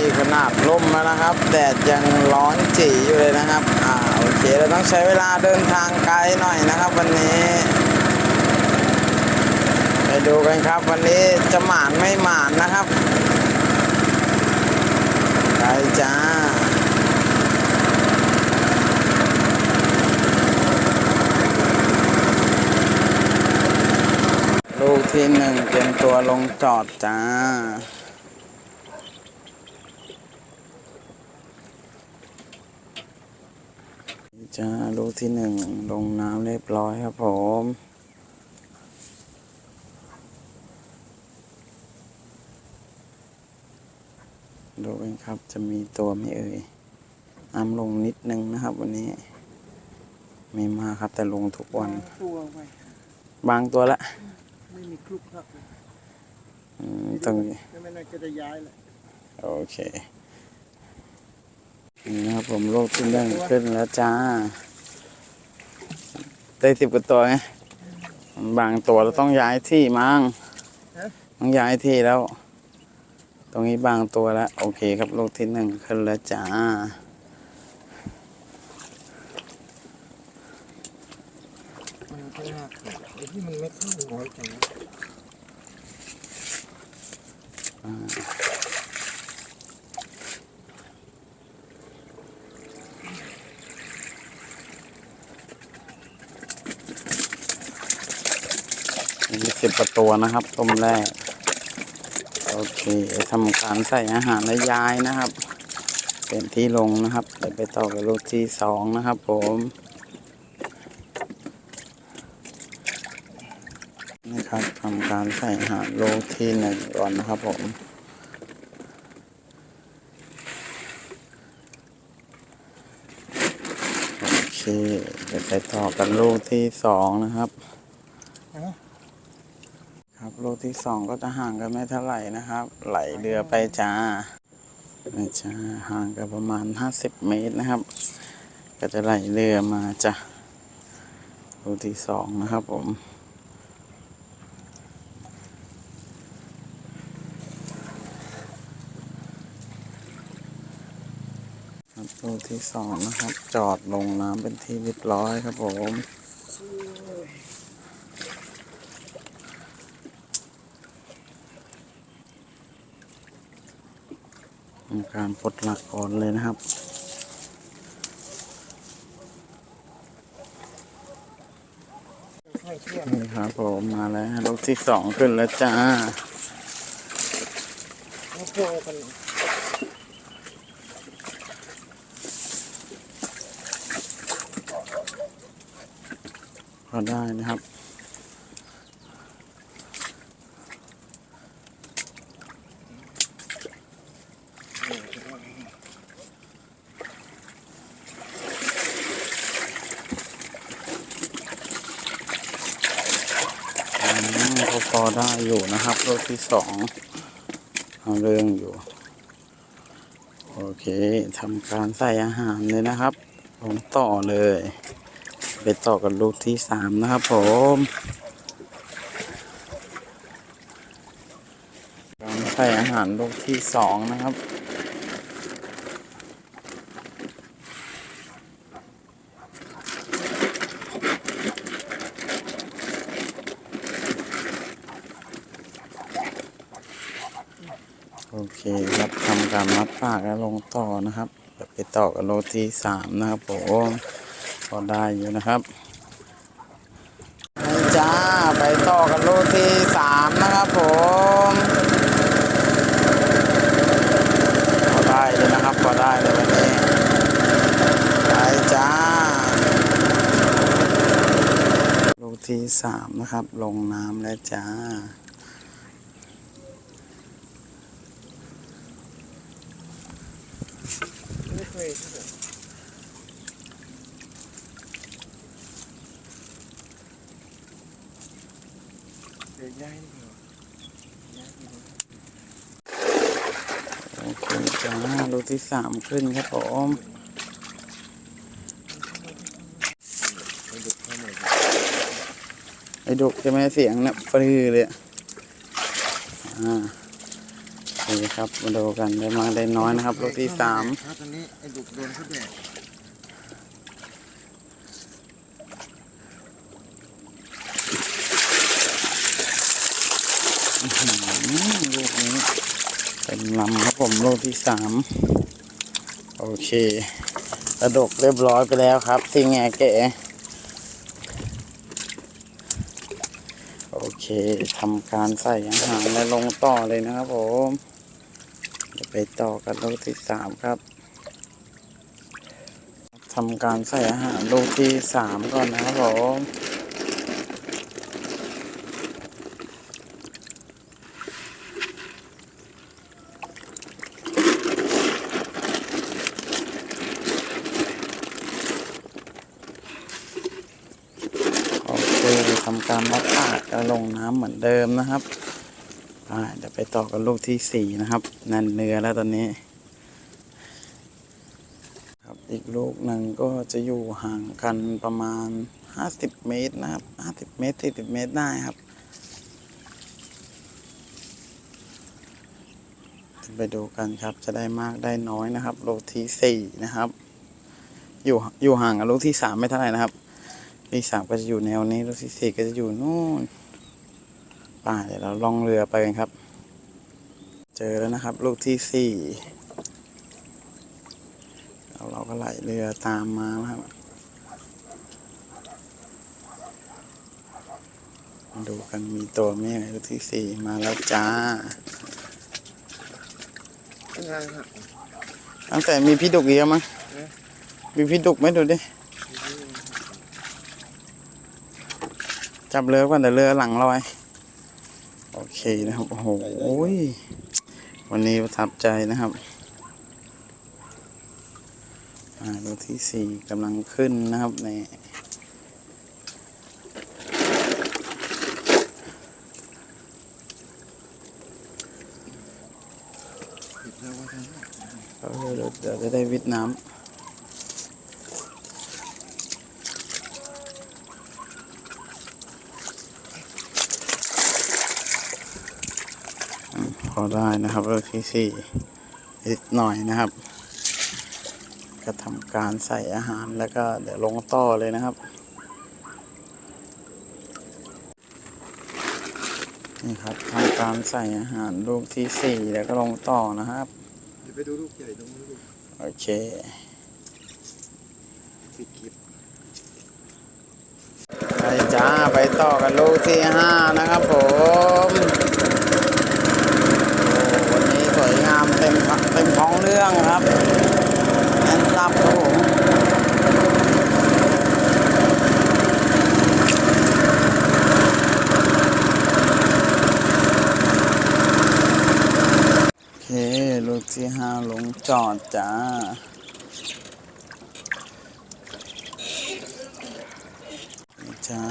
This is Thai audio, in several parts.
นี่ขนาดร่มแล้วนะครับ แดดยังร้อนจีอยู่เลยนะครับ อ่าโอเคเราต้องใช้เวลาเดินทางไกลหน่อยนะครับ วันนี้ ไปดูกันครับ วันนี้จะหมานไม่หมานนะครับไปจ้าลูกที่หนึ่งเตรียมตัวลงจอดจ้า จ้าลูกที่หนึ่งลงน้ำเรียบร้อยครับผมดูกันครับจะมีตัวไหม่เอ่ยน้ำลงนิดนึงนะครับ วันนี้ ไม่มากครับแต่ลงทุกวันตัวไปบางตัวละ ไม่มีคลุกครับอืมตรงนี้ไม่ไม่น่าจะได้ย้ายแหละโอเค นี่นะครับผมโลกที่หนึ่งขึ้นแล้วจ้า ได้สิบกว่าตัวไงบางตัวเราต้องย้ายที่มั้งต้องย้ายที่แล้ว ตรงนี้บางตัวแล้ว โอเคครับโลกที่หนึ่งขึ้นแล้วจ้ามันก็ยากไอ้ที่มันไม่เข้าน้อยจังนะ มีสิบกว่า ตัวนะครับ ต้มแรก โอเคทำการใส่อาหารและย้ายนะครับเป็นที่ลงนะครับเดี๋ยวไปต่อกับลูกที่สองนะครับ ผมนะครับทำการใส่อาหารลูกที่หนึ่งก่อนนะครับผมโอเคเดี๋ยวไปต่อกันลูกที่สองนะครับ ลกที่สองก็จะห่างกันไม่เท่าไหร่นะครับ ไหลเรือไปจ้าจ้าห่างกันประมาณห้าสิบเมตรนะครับ ก็จะไหลเรือมาจ้ะโลกที่สองนะครับผมครับโลกที่สองนะครับ จอดลงน้ำเป็นที่เรียบร้อยครับผม ทำการปลดหลักก่อนเลยนะครับ นี่ครับผมมาแล้วลูกที่สองขึ้นแล้วจ้าพอได้นะครับ อืมก็ พอได้อยู่นะครับลูกที่สองเอาเรื่องอยู่ โอเคทำการใส่อาหารเลยนะครับ ผมต่อเลย ไปต่อกับลูกที่สามนะครับผมการใส่อาหารลูกที่สองนะครับ โอเค ครับทำการมัดปากแล้วลงต่อนะครับไปต่อกับโลที่สามนะครับผมพอได้อยู่นะครับจ้าไปต่อกับโลที่สามนะครับผมพอได้เลยนะครับพอได้เลยวันนี้ไปจ้าโลที่สามนะครับ ลงน้ำแล้วจ้า ไม่เดี๋ยวย้ายดีกว่าย้ายดีกว่าโอเคจ้าลูที่สามขึ้นครับผมไอ้ดุจะไม่เสียงเนี่ยปลือเลยอ่า โอเครับมาดูกันได้มากได้น้อยนะครับลูกที่สามครับตอนนี้ไอ้ดุกโดนเขาแดดลูกนี้เป็นลำครับผมลูกที่สามโอเคกระดกเรียบร้อยไปแล้วครับที่แง่แก่โอเคทำการใส่อาหารและลงต่อเลยนะครับผม ไปต่อกันลูกที่สามครับทำการใส่อาหารลูกที่สามก่อนนะครับผมโอเคทำการมัดปากแล้วลงน้ำเหมือนเดิมนะครับ เดี๋ยวไปต่อกันลูกที่สี่นะครับนั่นเนื้อแล้วตอนนี้ ครับอีกลูกหนึ่งก็จะอยู่ห่างกันประมาณห้าสิบเมตรนะครับห้าสิบเมตรสี่สิบเมตรได้ครับ ไปดูกันครับจะได้มากได้น้อยนะครับ ลูกที่สี่นะครับ อยู่อยู่ห่างกับลูกที่สามไม่เท่าไหร่นะครับลูกที่สามก็จะอยู่แนวนี้ลูกที่สี่ก็จะอยู่นู่น ป่าเดี๋ยวเราล่องเรือไปกันครับ เจอแล้วนะครับ ลูกที่สี่แล้วเราก็ไหลเรือตามมานะครับมาดูกันมีตัวไหมเอ่ยลูกที่สี่มาแล้วจ้าเป็นไงครับตั้งแต่มีพี่ดุกเยอะมั้งเอ๊ะมีพี่ดุกไหมดูดิจับเรือก่อนแต่เรือหลังลอยโอ เคนะครับ โอ้โหวันนี้ประทับใจนะครับอ่าลูกที่สี่กำลังขึ้นนะครับในเออเดี๋ยวเดี๋ยวจะได้วิทย์น้ำ อืมพอได้นะครับลูกที่สี่นิดหน่อยนะครับ ก็ทำการใส่อาหารแล้วก็เดี๋ยวลงต่อเลยนะครับ นี่ครับทำการใส่อาหารลูกที่สี่แล้วก็ลงต่อนะครับเดี๋ยวไปดูลูกใหญ่ตรงนู้นลูโอเคปิดคลิปไปจ้าไปต่อกันลูกที่ห้านะครับผม วันนี้สวยงามเต็มเต็มท้องเรื่องครับแน่นตับครับผมโอเค ลูกที่ห้าลงจอดจ้าจ้า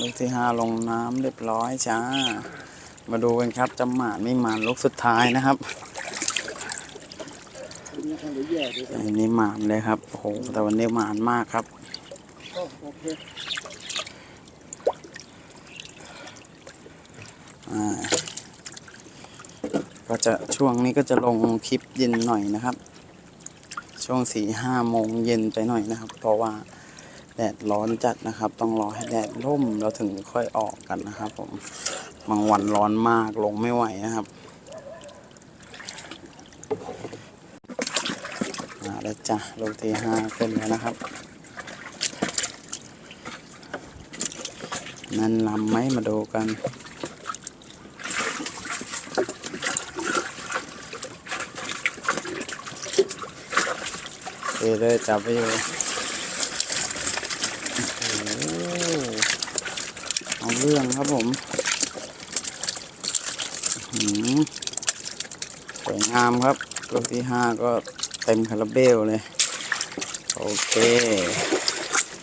ลูกที่ห้าลงน้ำเรียบร้อยจ้ามาดูกันครับจะหมานไม่หมานลูกสุดท้ายนะครับ นี่ทำได้แย่เลย อันนี้หมานเลยครับโอ้โหแต่วันนี้หมานมากครับก็โอเคอ่าก็จะช่วงนี้ก็จะลงคลิปเย็นหน่อยนะครับ ช่วงสี่ห้าโมงเย็นไปหน่อยนะครับ เพราะว่าแดดร้อนจัดนะครับ ต้องรอให้แดดร่มเราถึงค่อยออกกันนะครับ ผมบางวันร้อนมากลงไม่ไหวนะครับมา แล้วจ้ะลูกที่ห้าขึ้นแล้วนะครับ นั่นลำไหมมาดูกันเอเลยจับไปอยู่โอ้โหเอาเรื่องครับผมหือสวยงามครับลูกที่ห้าก็ เต็มคาราเบลเลย โอเค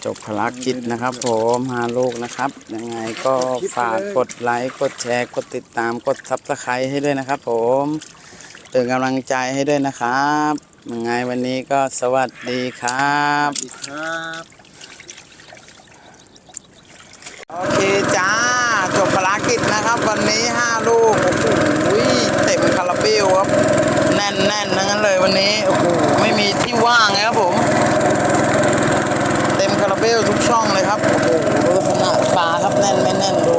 จบภารกิจนะครับผมห้าลูกนะครับ ยังไงก็ฝากกดไลค์ กดแชร์ กดติดตาม กดซับสไครต์ให้ด้วยนะครับผมเป็นกำลังใจให้ด้วยนะครับ ยังไงวันนี้ก็สวัสดีครับสวัสดีครับโอเคจ้าถจบภารกิจนะครับ วันนี้ห้าลูกโอ้โหเต็มคาราเบลครับ แน่นแน่นนั้นเลยวันนี้โอ้โหไม่มีที่ว่างนะครับผม เต็มคาราเบลทุกช่องเลยครับโอ้โหดูขนาดปลาครับแน่นแน่นดู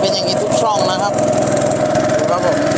เป็นอย่างนี้ทุกช่องนะครับเห็นไหมครับผม